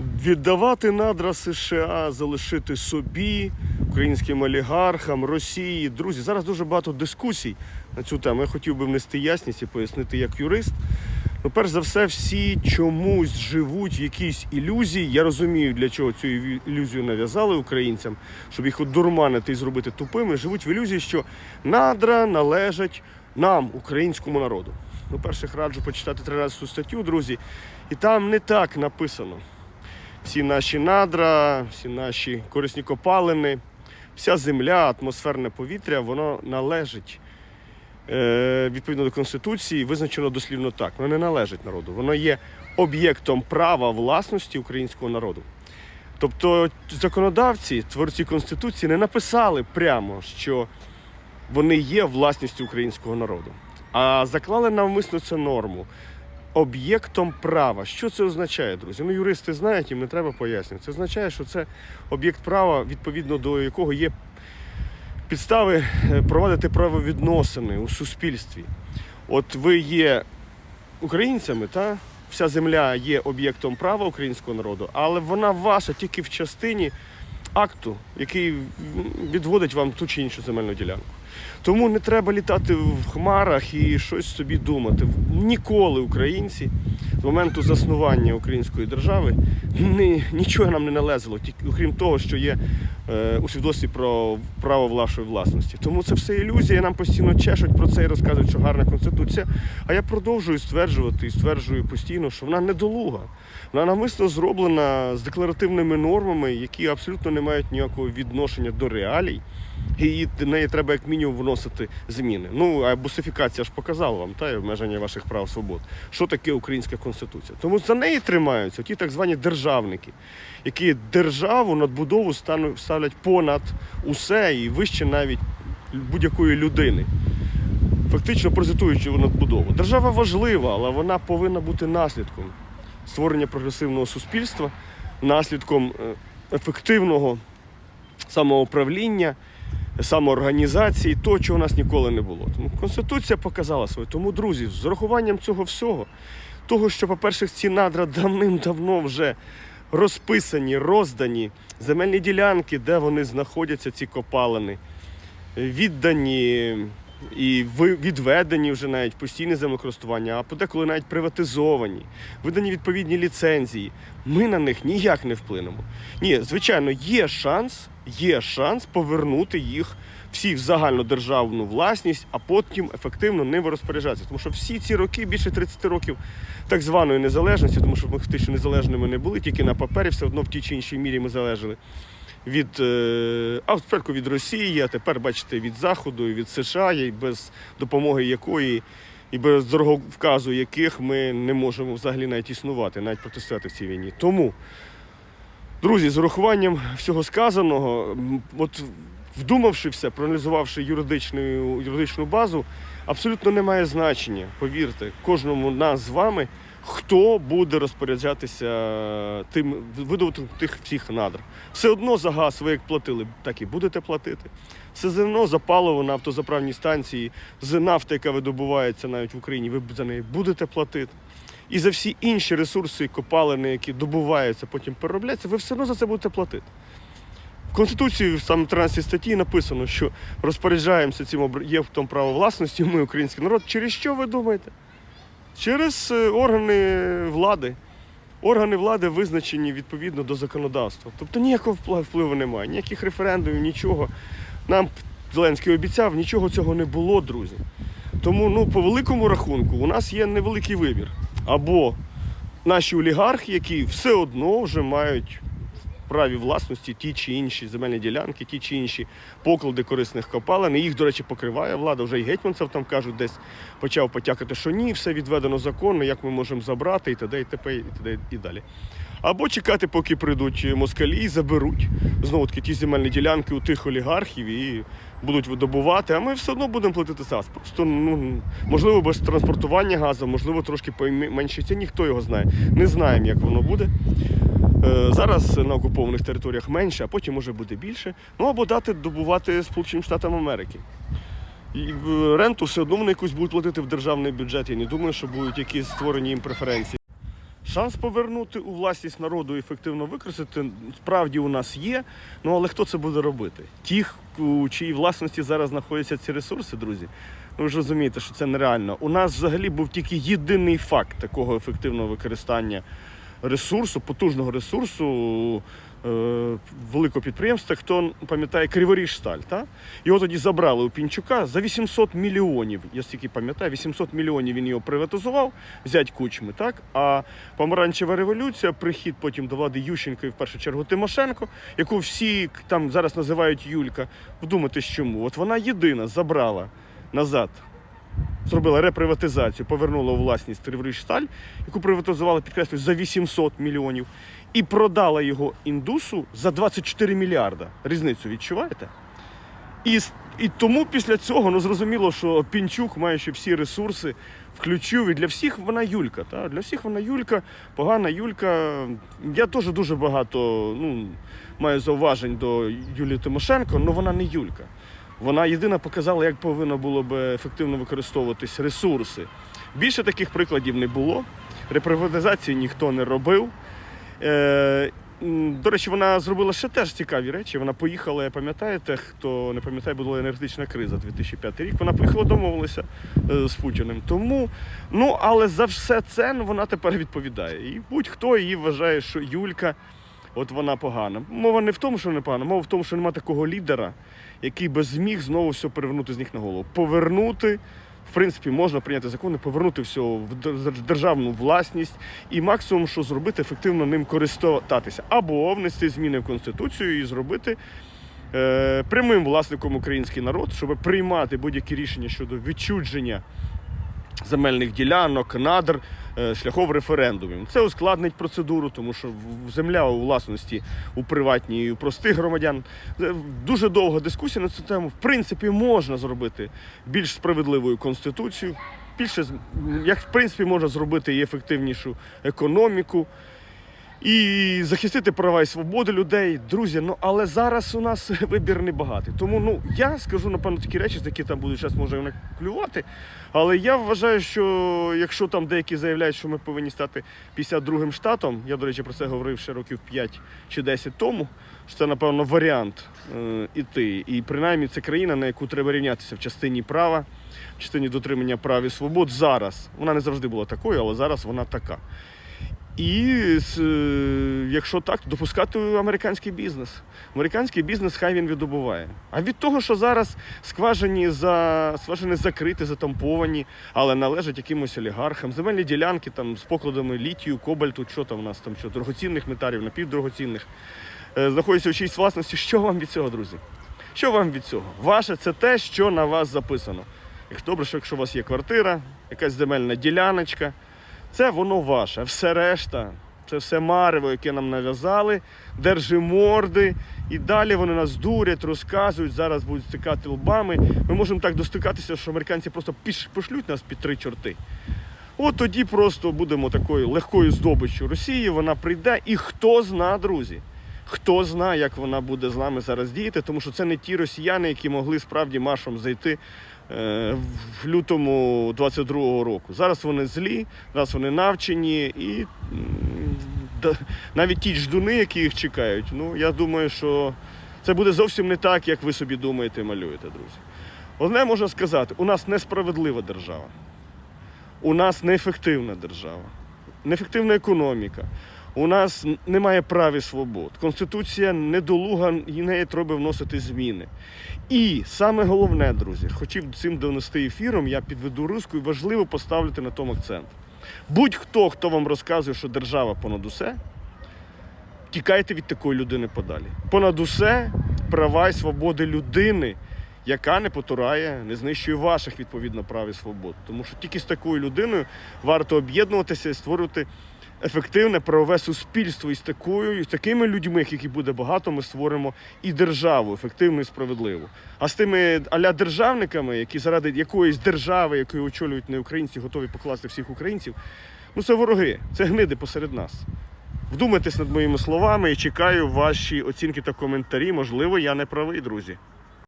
віддавати надра США, залишити собі, українським олігархам, Росії. Друзі, зараз дуже багато дискусій на цю тему. Я хотів би внести ясність і пояснити як юрист. Ну, перш за все, всі чомусь живуть в якійсь ілюзії. Я розумію, для чого цю ілюзію нав'язали українцям, щоб їх одурманити і зробити тупими. Живуть в ілюзії, що надра належать нам, українському народу. Ну, перших раджу почитати 13 статтю, друзі, і там не так написано. Всі наші надра, всі наші корисні копалини, вся земля, атмосферне повітря, воно належить е, відповідно до Конституції, визначено дослівно так. Воно не належить народу. Воно є об'єктом права власності українського народу. Тобто законодавці, творці Конституції не написали прямо, що вони є власністю українського народу, а заклали навмисно цю норму об'єктом права. Що це означає, друзі? Ну, юристи знають, їм не треба пояснювати. Це означає, що це об'єкт права, відповідно до якого є підстави е, проводити правовідносини у суспільстві. От ви є українцями, та вся земля є об'єктом права українського народу, але вона ваша тільки в частині акту, який відводить вам ту чи іншу земельну ділянку. Тому не треба літати в хмарах і щось собі думати. Ніколи українці з моменту заснування української держави ні, нічого нам не належало, окрім того, що є е, у свідоцтві про право вашої власності. Тому це все ілюзія. Нам постійно чешуть про це і розказують, що гарна конституція. А я продовжую стверджувати і стверджую постійно, що вона недолуга. Вона навмисно зроблена з декларативними нормами, які абсолютно не мають ніякого відношення до реалій. І неї треба як мінімум вносити зміни. Ну а бусифікація ж показала вам та і обмеження ваших прав свобод. Що таке українська конституція? Тому за неї тримаються ті так звані державники, які державу надбудову ставлять понад усе і вище навіть будь-якої людини. Фактично презентуючи надбудову. Держава важлива, але вона повинна бути наслідком створення прогресивного суспільства, наслідком е, ефективного самоуправління, самоорганізації, того, чого у нас ніколи не було. Тому Конституція показала своє. Тому, друзі, з урахуванням цього всього, того, що, по-перше, ці надра давним-давно вже розписані, роздані, земельні ділянки, де вони знаходяться, ці копалини, віддані і відведені вже навіть постійне землекористування, а подеколи навіть приватизовані, видані відповідні ліцензії. Ми на них ніяк не вплинемо. Ні, звичайно, є шанс, є шанс повернути їх всі в загальнодержавну власність, а потім ефективно ними розпоряджатися. Тому що всі ці роки, більше 30 років так званої незалежності, тому що ми фактично незалежними не були, тільки на папері все одно в тій чи іншій мірі ми залежали від е, а спочатку від Росії, а тепер бачите від Заходу від США, і без допомоги якої і без дороговказу яких ми не можемо взагалі навіть існувати, навіть протистояти в цій війні. Тому, друзі, з урахуванням всього сказаного, от вдумавши все, проаналізувавши юридичну, юридичну базу, абсолютно немає значення, повірте, кожному нас з вами. Хто буде розпоряджатися тим видобутком тих всіх надр? Все одно за газ ви як платили, так і будете платити. Все одно за паливо на автозаправній станції, за нафту, яка видобувається навіть в Україні, ви за неї будете платити. І за всі інші ресурси, копалини, які добуваються, потім переробляються, ви все одно за це будете платити. В Конституції, в саме 13 статті, написано, що розпоряджаємося цим об'єктом права власності, ми, український народ. Через що ви думаєте? Через е, органи влади. Органи влади визначені відповідно до законодавства. Тобто ніякого впливу немає, ніяких референдумів, нічого. Нам Зеленський обіцяв, нічого цього не було, друзі. Тому, ну, по великому рахунку, у нас є невеликий вибір. Або наші олігархи, які все одно вже мають праві власності ті чи інші земельні ділянки, ті чи інші поклади корисних копалин. І їх, до речі, покриває влада. Вже і гетьманцев там кажуть, десь почав потякати, що ні, все відведено законно, як ми можемо забрати, і т.д. і т.п. і т.д. і далі. Або чекати, поки прийдуть москалі і заберуть знову таки ті земельні ділянки у тих олігархів і будуть видобувати, а ми все одно будемо платити газ. Просто ну можливо без транспортування газу, можливо, трошки по меншій ціні, хто його знає. Не знаємо, як воно буде. Е, Зараз на окупованих територіях менше, а потім може буде більше. Ну або дати добувати Сполученим Штатам Америки. І е, ренту все одно вони якусь будуть платити в державний бюджет. Я не думаю, що будуть якісь створені їм преференції. Шанс повернути у власність народу і ефективно використати справді у нас є. Ну але хто це буде робити? Ті, у чиїй власності зараз знаходяться ці ресурси, друзі. Ну, ви ж розумієте, що це нереально. У нас взагалі був тільки єдиний факт такого ефективного використання ресурсу, потужного ресурсу е, великого підприємства, хто пам'ятає Криворіжсталь. Та? Його тоді забрали у Пінчука за 800 мільйонів. Я стільки пам'ятаю, 800 мільйонів він його приватизував, взять кучми. Так? А помаранчева революція, прихід потім до влади Ющенка і в першу чергу Тимошенко, яку всі там зараз називають Юлька. Вдумайтесь чому? От вона єдина забрала назад зробила реприватизацію, повернула у власність Криворіжсталь, яку приватизували, підкреслюю, за 800 мільйонів, і продала його індусу за 24 мільярда. Різницю відчуваєте? І, і тому після цього ну, зрозуміло, що Пінчук, маючи всі ресурси, включив і для всіх вона Юлька. Та? Для всіх вона Юлька, погана Юлька. Я теж дуже багато ну, маю зауважень до Юлії Тимошенко, але вона не Юлька. Вона єдина показала, як повинно було б ефективно використовуватись ресурси. Більше таких прикладів не було. Реприватизації ніхто не робив. Е, до речі, вона зробила ще теж цікаві речі. Вона поїхала, пам'ятаєте, хто не пам'ятає, була енергетична криза 2005 рік. Вона поїхала домовилася е, з Путіним. Тому, ну але за все це ну, вона тепер відповідає. І будь-хто її вважає, що Юлька, от вона погана. Мова не в тому, що вона погана, мова в тому, що немає такого лідера, який би зміг знову все перевернути з ніг на голову. Повернути. В принципі, можна прийняти закони, повернути все в державну власність і максимум, що зробити, ефективно ним користуватися. Або внести зміни в Конституцію і зробити е, прямим власником український народ, щоб приймати будь-які рішення щодо відчудження земельних ділянок, надр е, шляхом референдумів. Це ускладнить процедуру, тому що земля у власності у приватній і у простих громадян. Е, Дуже довга дискусія на цю тему. В принципі, можна зробити більш справедливою конституцію. Більше як в принципі можна зробити і ефективнішу економіку. І захистити права і свободи людей, друзі. Ну але зараз у нас вибір не багатий. Тому ну я скажу напевно такі речі, які там будуть зараз може не клювати. Але я вважаю, що якщо там деякі заявляють, що ми повинні стати 52-м штатом, я до речі про це говорив ще років 5 чи 10 тому. Що це напевно варіант е, іти. І принаймні це країна, на яку треба рівнятися в частині права, в частині дотримання прав і свобод зараз. Вона не завжди була такою, але зараз вона така. І е, якщо так, допускати американський бізнес. Американський бізнес хай він видобуває. А від того, що зараз скважині за скважини закриті, затамповані, але належать якимось олігархам, земельні ділянки там з покладами літію, кобальту, що там у нас там що, дорогоцінних металів, напівдорогоцінних, е, знаходяться у чиїсь власності. Що вам від цього, друзі? Що вам від цього? Ваше це те, що на вас записано. Як добре, що якщо у вас є квартира, якась земельна діляночка, це воно ваше. Все решта, це все марево, яке нам нав'язали, держиморди. І далі вони нас дурять, розказують, зараз будуть стикати лбами. Ми можемо так достикатися, що американці просто пошлють нас під три чорти. От тоді просто будемо такою легкою здобиччю Росії, вона прийде, і хто зна, друзі. Хто знає, як вона буде з нами зараз діяти, тому що це не ті росіяни, які могли справді маршом зайти в лютому 22-го року. Зараз вони злі, зараз вони навчені, і навіть ті ждуни, які їх чекають, ну я думаю, що це буде зовсім не так, як ви собі думаєте і малюєте, друзі. Одне можна сказати: у нас несправедлива держава, у нас неефективна держава, неефективна економіка. У нас немає прав і свобод. Конституція недолуга і неї треба вносити зміни. І саме головне, друзі, хотів цим донести ефіром, я підведу руску і важливо поставити на тому акцент. Будь-хто, хто вам розказує, що держава понад усе, тікайте від такої людини подалі. Понад усе права і свободи людини, яка не потурає, не знищує ваших відповідно прав і свобод. Тому що тільки з такою людиною варто об'єднуватися і створювати ефективне правове суспільство. І з такою, і такими людьми, яких буде багато, ми створимо і державу ефективну і справедливу. А з тими аля державниками, які заради якоїсь держави, якої очолюють не українці, готові покласти всіх українців, ну це вороги, це гниди посеред нас. Вдумайтесь над моїми словами і чекаю ваші оцінки та коментарі. Можливо, я не правий, друзі.